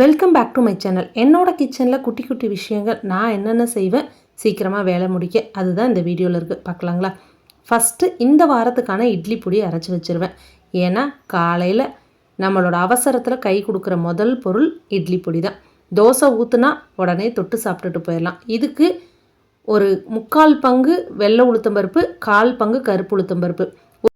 Welcome back to my channel என்னோட கிச்சனில் குட்டி குட்டி விஷயங்கள் நான் என்னென்ன செய்வேன் சீக்கிரமாக வேலை முடிக்க அதுதான் இந்த வீடியோவில் இருக்குது பார்க்கலாங்களா? ஃபஸ்ட்டு இந்த வாரத்துக்கான இட்லி பொடி அரைச்சி வச்சிருவேன். ஏன்னா காலையில் நம்மளோட அவசரத்தில் கை கொடுக்குற முதல் பொருள் இட்லி பொடி தான் தோசை ஊற்றுனா உடனே தொட்டு சாப்பிட்டுட்டு போயிடலாம். இதுக்கு ஒரு முக்கால் பங்கு வெள்ளை உளுத்தம்பருப்பு கால் பங்கு கருப்பு உளுத்தம்பருப்பு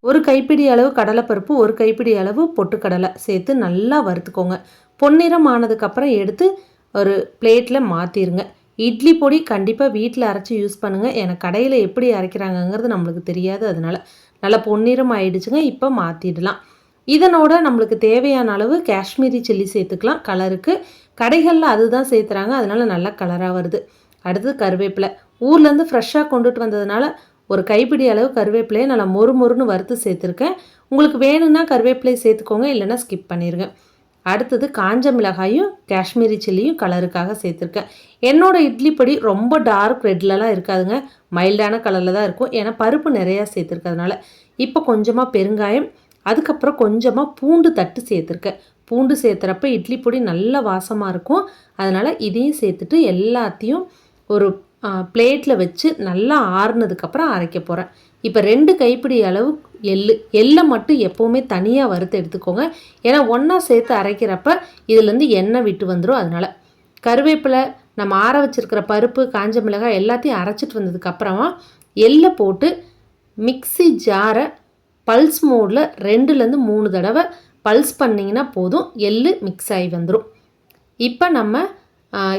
ஒரு கைப்பிடி அளவு கடலைப்பருப்பு ஒரு கைப்பிடி அளவு பொட்டுக்கடலை சேர்த்து நல்லா வறுத்துக்கோங்க. பொன்னிறம் ஆனதுக்கப்புறம் எடுத்து ஒரு பிளேட்டில் மாற்றிடுங்க இட்லி பொடி கண்டிப்பாக வீட்டில் அரைச்சி யூஸ் பண்ணுங்கள் எனக்கு கடையில் எப்படி அரைக்கிறாங்கங்கிறது நம்மளுக்கு தெரியாது. அதனால் நல்லா பொன்னிறம் ஆயிடுச்சுங்க. இப்போ மாற்றிடலாம் இதனோட நம்மளுக்கு தேவையான அளவு காஷ்மீரி சில்லி சேர்த்துக்கலாம். கலருக்கு. கடைகளில் அதுதான் சேர்த்துறாங்க. அதனால் நல்லா கலராக வருது. அடுத்தது கருவேப்பிலை. ஊர்லேருந்து ஃப்ரெஷ்ஷாக கொண்டுட்டு வந்ததுனால ஒரு கைப்பிடி அளவு கருவேப்பிலையை நல்லா மொறு மொறுன்னு வறுத்து சேர்த்துருக்கேன். உங்களுக்கு வேணும்னா கருவேப்பிலையை சேர்த்துக்கோங்க இல்லைன்னா ஸ்கிப் பண்ணிடுங்க அடுத்தது காஞ்ச மிளகாயும் காஷ்மீரி சில்லியும் கலருக்காக சேர்த்துருக்கேன். என்னோடய இட்லி படி ரொம்ப டார்க் ரெட்லலாம் இருக்காதுங்க. மைல்டான கலரில் தான் இருக்கும். ஏன்னா பருப்பு நிறையா சேர்த்துருக்கிறதுனால. இப்போ கொஞ்சமாக பெருங்காயம் அதுக்கப்புறம் கொஞ்சமாக பூண்டு தட்டு சேர்த்துருக்கேன். பூண்டு சேர்த்துறப்ப இட்லி பொடி நல்ல வாசமாக இருக்கும். அதனால் இதையும் சேர்த்துட்டு எல்லாத்தையும் ஒரு பிளேட்டில் வச்சு நல்லா ஆறுனதுக்கப்புறம் அரைக்க போகிறேன் இப்போ ரெண்டு கைப்பிடி அளவு எள்ளு எள்ளை மட்டும் எப்போவுமே தனியாக வறுத்து எடுத்துக்கோங்க. ஏன்னா ஒன்றா சேர்த்து அரைக்கிறப்ப இதுலேருந்து எண்ணெய் விட்டு வந்துடும் அதனால். கருவேப்பிலை நம்ம ஆற வச்சுருக்கிற பருப்பு காஞ்ச மிளகாய் எல்லாத்தையும் அரைச்சிட்டு வந்ததுக்கப்புறமா எள்ளை போட்டு மிக்சி ஜாரை பல்ஸ் மோடில் ரெண்டுலேருந்து மூணு தடவை பல்ஸ் பண்ணிங்கன்னா போதும். எள்ளு மிக்ஸ் ஆகி வந்துடும் இப்போ நம்ம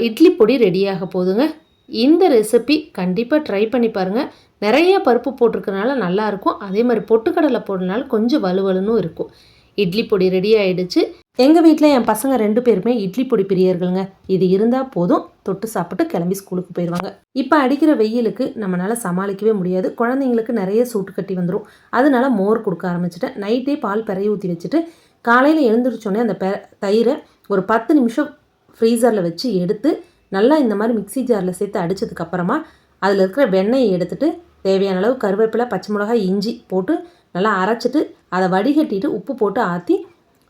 இட்லி பொடி ரெடியாக போகுதுங்க இந்த ரெசிபி கண்டிப்பாக ட்ரை பண்ணி பாருங்கள் நிறைய பருப்பு போட்டிருக்கனால நல்லாயிருக்கும் அதே மாதிரி பொட்டுக்கடலை போடுறதுனால கொஞ்சம் வலுவலுன்னு இருக்கும். இட்லி பொடி ரெடி ஆகிடுச்சு எங்கள் வீட்டில் என் பசங்க ரெண்டு பேருமே இட்லி பொடி பிரியர்களுங்க. இது இருந்தால் போதும். தொட்டு சாப்பிட்டு கிளம்பி ஸ்கூலுக்கு போயிடுவாங்க இப்போ அடிக்கிற வெயிலுக்கு நம்மளால் சமாளிக்கவே முடியாது. குழந்தைங்களுக்கு நிறைய சூட்டு கட்டி வந்துடும் அதனால மோர் கொடுக்க ஆரம்பிச்சிட்டேன். நைட்டே பால் பெறைய ஊற்றி வச்சுட்டு காலையில் எழுந்திரிச்சோடனே அந்த பெ தயிரை ஒரு பத்து நிமிஷம் ஃப்ரீசரில் வச்சு எடுத்து நல்லா இந்த மாதிரி மிக்ஸி ஜாரில் சேர்த்து அடித்ததுக்கப்புறமா அதில் இருக்கிற வெண்ணெயை எடுத்துகிட்டு தேவையான அளவு கருவேப்பிலை பச்சை மிளகாய் இஞ்சி போட்டு நல்லா அரைச்சிட்டு அதை வடிகட்டிட்டு உப்பு போட்டு ஆற்றி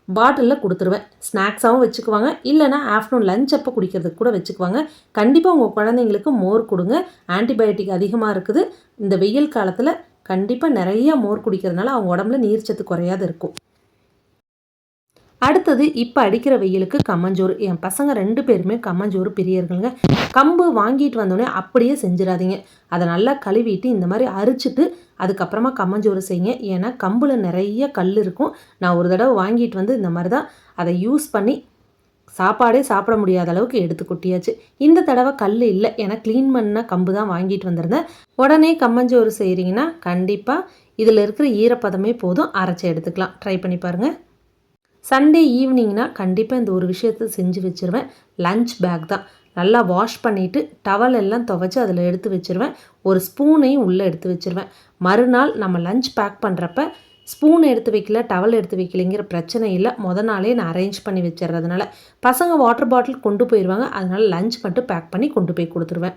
பாட்டிலில் கொடுத்துருவேன். ஸ்நாக்ஸாகவும் வச்சுக்குவாங்க. இல்லைனா ஆஃப்டர்நூன் லஞ்ச் அப்போ குடிக்கிறதுக்கு கூட வச்சுக்குவாங்க. கண்டிப்பாக உங்கள் குழந்தைங்களுக்கு மோர் கொடுங்க. ஆன்டிபயோட்டிக் அதிகமாக இருக்குது. இந்த வெயில் காலத்தில் கண்டிப்பாக நிறைய மோர் குடிக்கிறதுனால அவங்க உடம்புல நீர்ச்சத்து குறையாது இருக்கும். அடுத்தது இப்போ அடிக்கிற வெயிலுக்கு கம்மஞ்சோறு. என் பசங்க ரெண்டு பேருமே கம்மஞ்சோறு பிரியர்களுங்க. கம்பு வாங்கிட்டு வந்தோடனே அப்படியே செஞ்சிடாதீங்க. அதை நல்லா கழுவிட்டு இந்த மாதிரி அரிச்சிட்டு அதுக்கப்புறமா கம்மஞ்சோறு செய்யுங்க. ஏன்னா கம்பில் நிறைய கல் இருக்கும். நான் ஒரு தடவை வாங்கிட்டு வந்து இந்த மாதிரி தான் அதை யூஸ் பண்ணி சாப்பாடே சாப்பிட முடியாத அளவுக்கு எடுத்து கொட்டியாச்சு. இந்த தடவை கல் இல்லை. ஏன்னா க்ளீன் பண்ண கம்பு தான் வாங்கிட்டு வந்திருந்தேன். உடனே கம்மஞ்சோறு செய்கிறீங்கன்னா கண்டிப்பாக இதில் இருக்கிற ஈரப்பதமே போதும். அரைச்சி எடுத்துக்கலாம். ட்ரை பண்ணி பாருங்கள் சண்டே ஈவினிங்னா கண்டிப்பாக இந்த ஒரு விஷயத்தை செஞ்சு வச்சுருவேன். லஞ்ச் பேக் தான். நல்லா வாஷ் பண்ணிவிட்டு டவல் எல்லாம் துவைச்சி அதில் எடுத்து வச்சுருவேன். ஒரு ஸ்பூனையும் உள்ளே எடுத்து வச்சுருவேன். மறுநாள் நம்ம லஞ்ச் பேக் பண்ணுறப்ப ஸ்பூன் எடுத்து வைக்கல டவல் எடுத்து வைக்கலைங்கிற பிரச்சனை இல்லை. மொதல் நாளே நான் அரேஞ்ச் பண்ணி வச்சிடுறதுனால பசங்க வாட்டர் பாட்டில் கொண்டு போயிடுவாங்க அதனால் லஞ்ச் மட்டும் பேக் பண்ணி கொண்டு போய் கொடுத்துருவேன்.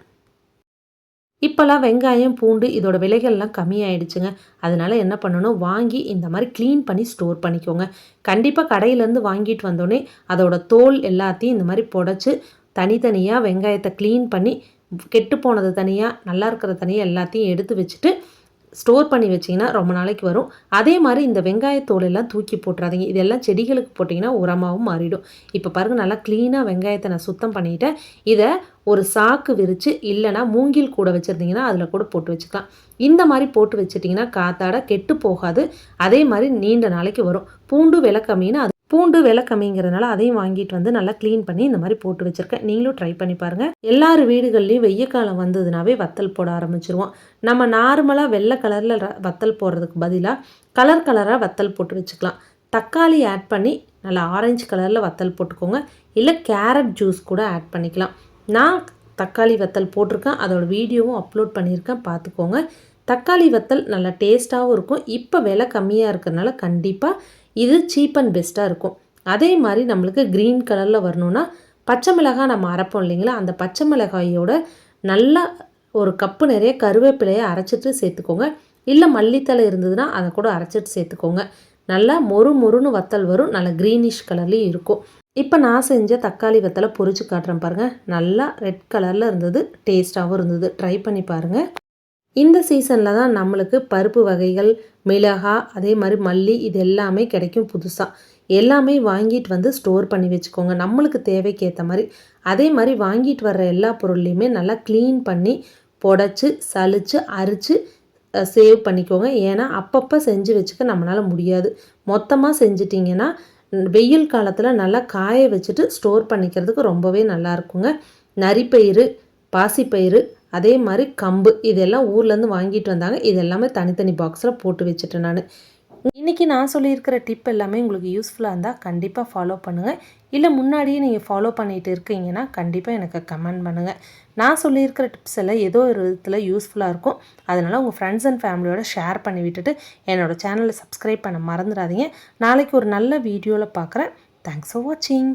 இப்போல்லாம் வெங்காயம் பூண்டு இதோட விலைகள்லாம் கம்மியாயிடுச்சுங்க. அதனால் என்ன பண்ணணும்? வாங்கி இந்த மாதிரி க்ளீன் பண்ணி ஸ்டோர் பண்ணிக்கோங்க. கண்டிப்பாக கடையிலேருந்து வாங்கிட்டு வந்தோடனே அதோட தோல் எல்லாத்தையும் இந்த மாதிரி புடச்சி தனித்தனியாக வெங்காயத்தை க்ளீன் பண்ணி கெட்டு போனது தனியாக நல்லா இருக்கிற தனியாக எல்லாத்தையும் எடுத்து வச்சுட்டு ஸ்டோர் பண்ணி வச்சிங்கன்னா ரொம்ப நாளைக்கு வரும். அதே மாதிரி இந்த வெங்காயத்தோல் எல்லாம் தூக்கி போட்டுறாதீங்க. இதெல்லாம் செடிகளுக்கு போட்டிங்கன்னா உரமாகவும் மாறிடும். இப்போ பாருங்கள் நல்லா க்ளீனாக வெங்காயத்தை நான் சுத்தம் பண்ணிட்டேன். இதை ஒரு சாக்கு விரித்து இல்லைனா மூங்கில் கூட வச்சுருந்தீங்கன்னா அதில் கூட போட்டு வச்சுக்கலாம். இந்த மாதிரி போட்டு வச்சுட்டிங்கன்னா காத்தாட கெட்டு போகாது. அதே மாதிரி நீண்ட நாளைக்கு வரும். பூண்டு விலை கம்மின்னு அது பூண்டு விலை கம்மிங்கிறதுனால அதையும் வாங்கிட்டு வந்து நல்லா க்ளீன் பண்ணி இந்த மாதிரி போட்டு வச்சுருக்கேன். நீங்களும் ட்ரை பண்ணி பாருங்கள் எல்லார் வீடுகள்லேயும் வெய்ய காலம் வந்ததுனாவே வத்தல் போட ஆரம்பிச்சிருவோம். நம்ம நார்மலாக வெள்ளை கலரில் வத்தல் போடுறதுக்கு பதிலாக கலர் கலராக வத்தல் போட்டு வச்சுக்கலாம். தக்காளி ஆட் பண்ணி நல்லா ஆரஞ்சு கலரில் வத்தல் போட்டுக்கோங்க. இல்லை கேரட் ஜூஸ் கூட ஆட் பண்ணிக்கலாம். நான் தக்காளி வத்தல் போட்டிருக்கேன். அதோட வீடியோவும் அப்லோட் பண்ணியிருக்கேன். பார்த்துக்கோங்க. தக்காளி வத்தல் நல்லா டேஸ்ட்டாகவும் இருக்கும். இப்போ விலை கம்மியாக இருக்கிறதுனால கண்டிப்பாக இது சீப் அண்ட் பெஸ்ட்டாக இருக்கும். அதே மாதிரி நம்மளுக்கு க்ரீன் கலரில் வரணும்னா பச்சை மிளகாய் நம்ம அரைப்போம் இல்லைங்களா? அந்த பச்சை மிளகாயோட நல்லா ஒரு கப்பு நிறைய கருவேப்பிலையை அரைச்சிட்டு சேர்த்துக்கோங்க. இல்லை மல்லித்தலை இருந்ததுன்னா அதை கூட அரைச்சிட்டு சேர்த்துக்கோங்க. நல்லா மொறு மொறுன்னு வத்தல் வரும். நல்லா க்ரீனிஷ் கலர்லேயும் இருக்கும். இப்போ நான் செஞ்ச தக்காளி வத்தலை பொறிச்சு காட்டுறேன் பாருங்கள் நல்லா ரெட் கலரில் இருந்தது டேஸ்ட்டாகவும் இருந்தது. ட்ரை பண்ணி பாருங்கள் இந்த சீசனில் தான் நம்மளுக்கு பருப்பு வகைகள் மிளகா அதே மாதிரி மல்லி இது எல்லாமே கிடைக்கும் புதுசாக எல்லாமே வாங்கிட்டு வந்து ஸ்டோர் பண்ணி வச்சுக்கோங்க. நம்மளுக்கு தேவைக்கு ஏற்ற மாதிரி. அதே மாதிரி வாங்கிட்டு வர்ற எல்லா பொருள்லையுமே நல்லா க்ளீன் பண்ணி புடச்சி சளிச்சு அரித்து சேவ் பண்ணிக்கோங்க. ஏன்னா அப்பப்போ செஞ்சு வச்சுக்க நம்மளால் முடியாது. மொத்தமாக செஞ்சிட்டிங்கன்னா வெயில் காலத்தில் நல்லா காய வச்சுட்டு ஸ்டோர் பண்ணிக்கிறதுக்கு ரொம்பவே நல்லா இருக்குங்க நரிப்பயிறு பாசிப்பயிறு அதே மாதிரி கம்பு இதெல்லாம் ஊர்லேருந்து வாங்கிட்டு வந்தாங்க. இது எல்லாமே தனித்தனி பாக்ஸில் போட்டு வச்சுட்டேன் நான். இன்றைக்கி நான் சொல்லியிருக்கிற டிப் எல்லாமே உங்களுக்கு யூஸ்ஃபுல்லாக இருந்தால் கண்டிப்பாக ஃபாலோ பண்ணுங்கள் இல்லை முன்னாடியே நீங்கள் ஃபாலோ பண்ணிகிட்டு இருக்கீங்கன்னா கண்டிப்பாக எனக்கு கமெண்ட் பண்ணுங்கள் நான் சொல்லியிருக்கிற டிப்ஸ் எல்லாம் ஏதோ ஒரு விதத்தில் யூஸ்ஃபுல்லாக இருக்கும். அதனால் உங்கள் ஃப்ரெண்ட்ஸ் அண்ட் ஃபேமிலியோட ஷேர் பண்ணி விட்டுட்டு என்னோடய சேனலை சப்ஸ்கிரைப் பண்ண மறந்துடாதீங்க. நாளைக்கு ஒரு நல்ல வீடியோவில் பார்க்குறேன் தேங்க்ஸ் ஃபார் வாட்சிங்